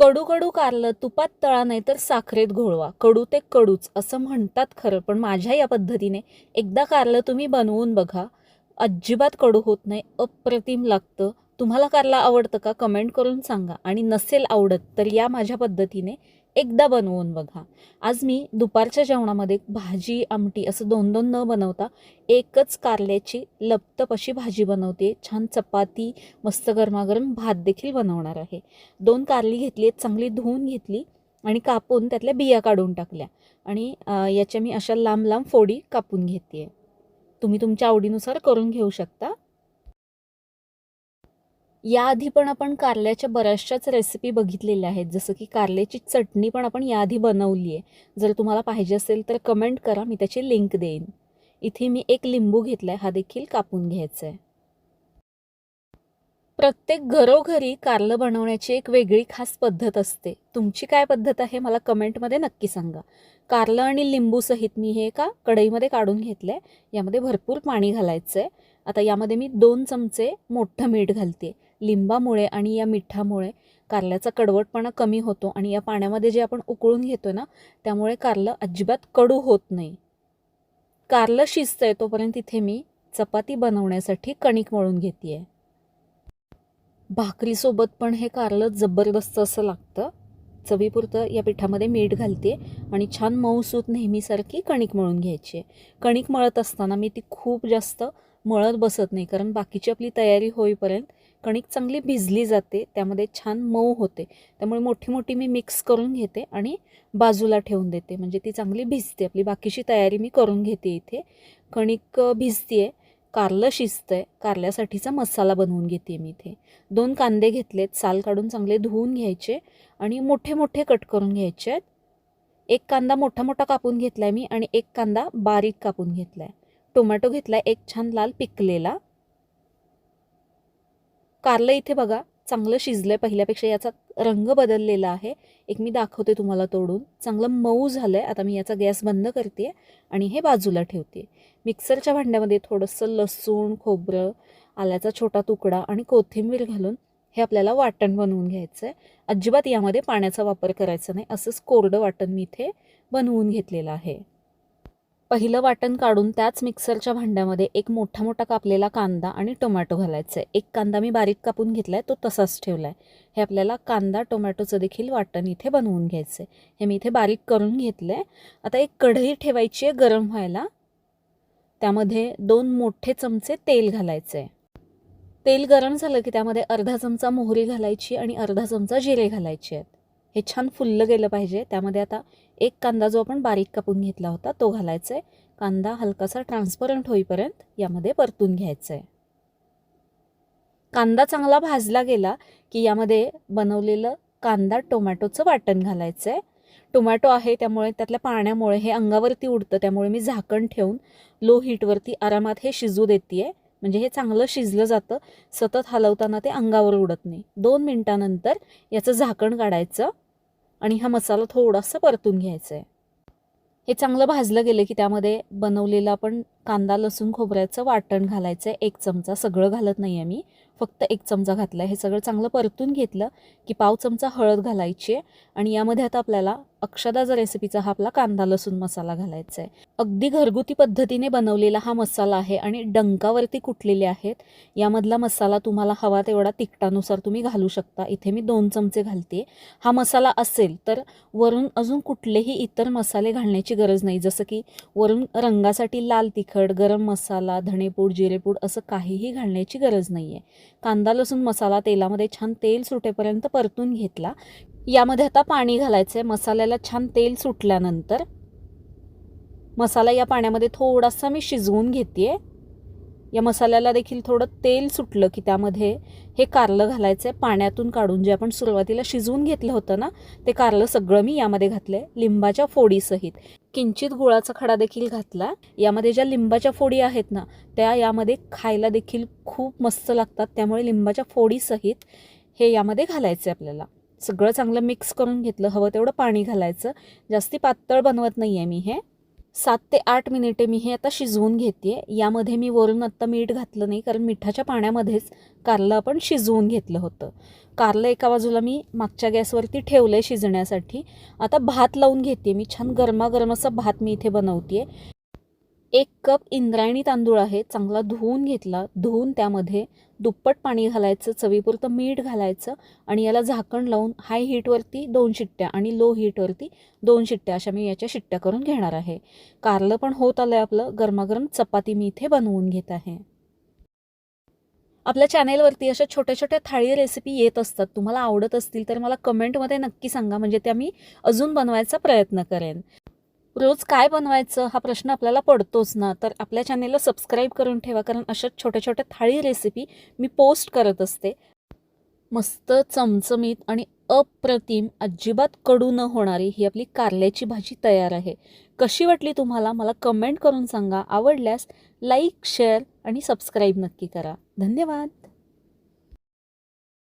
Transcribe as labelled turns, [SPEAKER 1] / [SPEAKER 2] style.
[SPEAKER 1] कडू कडू कारलं तुपात तळा नाही तर साखरेत घोळवा. कडू ते कडूच असं म्हणतात खरं पण माझ्या या पद्धतीने एकदा कारलं तुम्ही बनवून बघा. अजिबात कडू होत नाही अप्रतिम लागतं. तुम्हाला कारला आवडतं का कमेंट करून सांगा. आणि नसेल आवडत तर या माझ्या पद्धतीने एकदा बनवून बघा. आज मी दुपारच्या जेवणामध्ये भाजी आमटी असं दोन दोन न बनवता एकच कारल्याची लपतप अशी भाजी बनवते. छान चपाती मस्त गरमागरम भात देखील बनवणार आहे. दोन कारली घेतली आहेत चांगली धुवून घेतली आणि कापून त्यातल्या बिया काढून टाकल्या. आणि याच्या मी अशा लांब लांब फोडी कापून घेते तुम्ही तुमच्या आवडीनुसार करून घेऊ शकता. याआधी पण आपण कारल्याच्या बऱ्याचशाच रेसिपी बघितलेल्या आहेत. जसं की कारल्याची चटणी पण आपण याआधी बनवली आहे जर तुम्हाला पाहिजे असेल तर कमेंट करा मी त्याची लिंक देईन. इथे मी एक लिंबू घेतला आहे हा देखील कापून घ्यायचा आहे प्रत्येक घरोघरी कारलं बनवण्याची एक वेगळी खास पद्धत असते. तुमची काय पद्धत आहे मला कमेंटमध्ये नक्की सांगा. कारलं आणि लिंबूसहित मी हे एका कढईमध्ये काढून घेतलं आहे यामध्ये भरपूर पाणी घालायचं आहे आता यामध्ये मी दोन चमचे मोठं मीठ घालते लिंबामुळे आणि या मिठामुळे कारल्याचा कडवटपणा कमी होतो आणि या पाण्यामध्ये जे आपण उकळून घेतो ना त्यामुळे कारलं अजिबात कडू होत नाही. कारलं शिजतंय तोपर्यंत तिथे मी चपाती बनवण्यासाठी कणिक मळून घेते आहे भाकरीसोबत पण हे कारलं जबरदस्त असं लागतं. चवीपुरतं या पिठामध्ये मीठ घालते आणि छान मऊसूत नेहमीसारखी कणिक मळून घ्यायची आहे कणिक मळत असताना मी ती खूप जास्त मळत बसत नाही कारण बाकीची आपली तयारी होईपर्यंत कणिक चांगली भिजली जाते त्यामध्ये छान मऊ होते. त्यामुळे मोठी मोठी मी मिक्स करून घेते आणि बाजूला ठेवून देते. म्हणजे ती चांगली भिजते. आपली बाकीची तयारी मी करून घेते इथे. कणिक भिजते आहे कारलं शिजतं आहे कारल्यासाठीचा मसाला बनवून घेते मी इथे. दोन कांदे घेतलेत. साल काढून चांगले धुवून घ्यायचे आणि मोठे मोठे कट करून घ्यायचे आहेत. एक कांदा मोठा मोठा कापून घेतला आहे मी आणि एक कांदा बारीक कापून घेतला आहे टोमॅटो घेतला आहे एक छान लाल पिकलेला. कारलं इथे बघा. चांगलं शिजलं आहे पहिल्यापेक्षा याचा रंग बदललेला आहे. एक मी दाखवते तुम्हाला तोडून. चांगलं मऊ झालं आहे आता मी याचा गॅस बंद करते आणि हे बाजूला ठेवते. मिक्सरच्या भांड्यामध्ये थोडंसं लसूण खोबरं आल्याचा छोटा तुकडा आणि कोथिंबीर घालून हे आपल्याला वाटण बनवून घ्यायचं आहे अजिबात यामध्ये पाण्याचा वापर करायचा नाही. असंच कोरडं वाटण मी इथे बनवून घेतलेलं आहे. पहिलं वाटण काढून त्याच मिक्सरच्या भांड्यामध्ये एक मोठा मोठा कापलेला कांदा आणि टोमॅटो घालायचा. आहे एक कांदा मी बारीक कापून घेतला आहे तो तसाच ठेवला आहे हे आपल्याला कांदा टोमॅटोचं देखील वाटण इथे बनवून घ्यायचं आहे हे मी इथे बारीक करून घेतलं आहे आता एक कढई ठेवायची आहे गरम व्हायला. त्यामध्ये दोन मोठे चमचे तेल घालायचं आहे तेल गरम झालं की त्यामध्ये अर्धा चमचा मोहरी घालायची आणि अर्धा चमचा जिरे घालायचे आहेत. हे छान फुललं गेलं पाहिजे. त्यामध्ये आता एक कांदा जो आपण बारीक कापून घेतला होता तो घालायचा आहे कांदा हलकासा ट्रान्सपरंट होईपर्यंत यामध्ये परतून घ्यायचं आहे कांदा चांगला भाजला गेला की यामध्ये बनवलेलं कांदा टोमॅटोचं वाटण घालायचं आहे टोमॅटो आहे त्यामुळे त्यातल्या पाण्यामुळे हे अंगावरती उडतं त्यामुळे मी झाकण ठेवून लो हीटवरती आरामात हे शिजू देते आहे म्हणजे हे चांगलं शिजलं जातं सतत हलवताना ते अंगावर उडत नाही. दोन मिनटानंतर याचं झाकण काढायचं आणि हा मसाला थोडासा परतून घ्यायचा आहे हे चांगलं भाजलं गेलं की त्यामध्ये बनवलेलं आपण कांदा लसूण खोबऱ्याचं वाटण घालायचं आहे एक चमचा सगळं घालत नाही आहे मी. फक्त एक चमचा घातला आहे हे सगळं चांगलं परतून घेतलं की पाव चमचा हळद घालायची आहे आणि यामध्ये आता आपल्याला अक्षदाचा रेसिपीचा हा आपला कांदा लसूण मसाला घालायचा आहे अगदी घरगुती पद्धतीने बनवलेला हा मसाला आहे आणि डंकावरती कुटलेले आहेत यामधला मसाला तुम्हाला हवा तेवढा तिखटानुसार तुम्ही घालू शकता. इथे मी दोन चमचे घालते. हा मसाला असेल तर वरून अजून कुठलेही इतर मसाले घालण्याची गरज नाही. जसं की वरून रंगासाठी लाल तिखट गरम मसाला धणेपूड जिरेपूड असं काहीही घालण्याची गरज नाही आहे कांदा लसूण मसाला तेलामध्ये छान तेल सुटेपर्यंत परतून घेतला. यामध्ये आता पाणी घालायचं आहे मसाल्याला छान तेल सुटल्यानंतर मसाला या पाण्यामध्ये थोडासा मी शिजवून घेते या मसाल्याला देखील थोडं तेल सुटलं की त्यामध्ये हे कारलं घालायचं आहे पाण्यातून काढून जे आपण सुरुवातीला शिजवून घेतलं होतं ना ते कारलं सगळं मी यामध्ये घातलं आहे लिंबाच्या फोडीसहित. किंचित गुळाचा खडा देखील घातला. यामध्ये ज्या लिंबाच्या फोडी आहेत ना त्या यामध्ये खायला देखील खूप मस्त लागतात. त्यामुळे लिंबाच्या फोडीसहित हे यामध्ये घालायचं आहे आपल्याला. सगळं चांगलं मिक्स करून घेतलं. हवं तेवढं पाणी घालायचं. जास्ती पातळ बनवत नाही आहे मी हे. सात ते आठ मिनिटे मी हे आता शिजवून घेते यामध्ये मी वरून आत्ता मीठ घातलं नाही कारण मिठाच्या पाण्यामध्येच कारलं आपण शिजवून घेतलं होतं. कारलं एका बाजूला मी मागच्या गॅसवरती ठेवलं आहे शिजण्यासाठी. आता भात लावून घेते मी. छान गरमागरम असा भात मी इथे बनवते एक कप इंद्रायणी तांदूळ आहे चांगला धुवून घेतला धुवून त्यामध्ये दुप्पट पाणी घालायचं चवीपुरतं मीठ घालायचं आणि याला झाकण लावून हाय हीटवरती दोन शिट्ट्या आणि लो हीटवरती दोन शिट्ट्या अशा मी याच्या शिट्ट्या करून घेणार आहे. कारलं पण होत आलं आहे आपलं गरमागरम चपाती मी इथे बनवून घेत आहे. आपल्या चॅनेलवरती अशा छोट्या छोट्या थाळी रेसिपी येत असतात तुम्हाला आवडत असतील तर मला कमेंटमध्ये नक्की सांगा म्हणजे त्या मी अजून बनवायचा प्रयत्न करेन. रोज काय बनवायचं हा प्रश्न आपल्याला पडतोच ना. तर आपल्या चॅनेलला सबस्क्राईब करून ठेवा कारण अशा छोट्या छोट्या थाळी रेसिपी मी पोस्ट करत असते. मस्त चमचमीत आणि अप्रतिम अजिबात कडू न होणारी ही आपली कारल्याची भाजी तयार आहे. कशी वाटली तुम्हाला? मला कमेंट करून सांगा. आवडल्यास लाईक शेअर आणि सबस्क्राईब नक्की करा. धन्यवाद!